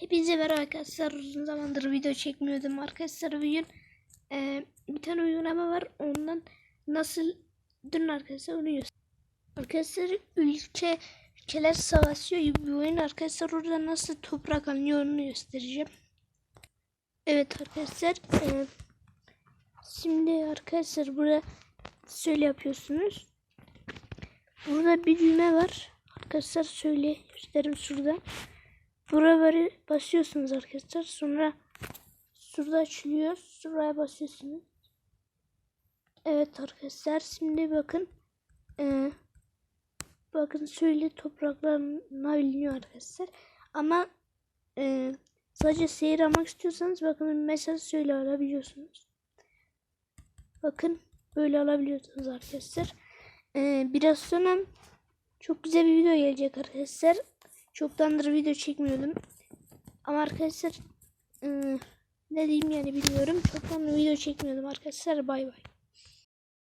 Hepinize merhaba arkadaşlar. Uzun zamandır video çekmiyordum arkadaşlar. Bugün e, bir tane uygulama var. Ondan nasıl dün arkadaşlar onu göster. Arkadaşlar ülke ülkeler savaşıyor gibi bir oyun. Arkadaşlar orada nasıl toprak alınıyor onu göstereceğim. Evet arkadaşlar. e, şimdi arkadaşlar burada şöyle yapıyorsunuz. Burada bir düğme var. Arkadaşlar şöyle göstereyim şurada. Buraları basıyorsunuz arkadaşlar. Sonra şurada açılıyor. Şuraya basıyorsunuz. Evet arkadaşlar. Şimdi bakın. Ee, bakın şöyle topraklarına biliniyor arkadaşlar. Ama e, sadece seyir almak istiyorsanız bakın mesela şöyle alabiliyorsunuz. Bakın böyle alabiliyorsunuz arkadaşlar. Ee, biraz sonra çok güzel bir video gelecek arkadaşlar. Çoktandır video çekmiyordum. Ama arkadaşlar ıı, ne diyeyim yani bilmiyorum. Çoktandır video çekmiyordum arkadaşlar. Bay bay.